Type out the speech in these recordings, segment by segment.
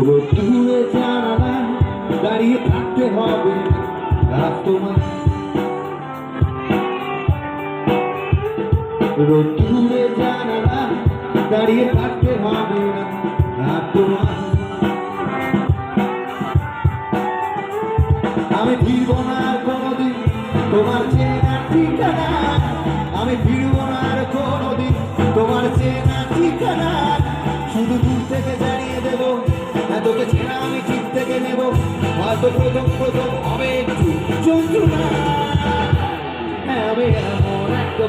তবু দূরে দাঁড়িয়ে থাকতে হবে। রাত তোমার। দূরে দাঁড়িয়ে থাকতে হবে। রাত তোমার। আমি ফিরব না কোনোদিন। তোমার চেনা ঠিকানা আমি ফিরব না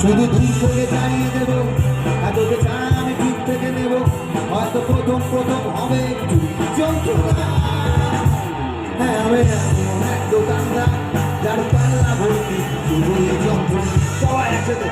শুধু ধূপ করে দেবো দেব, এতকে ছাড়া আমি ঠিক থেকে নেব। হয়তো প্রথম প্রথম হবে একটু যন্ত্রণা। হ্যাঁ হবে এক দোকানদার যার পাল্লা ভর্তি শুধু যন্ত্রণা। সবাই একসাথে।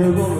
Here will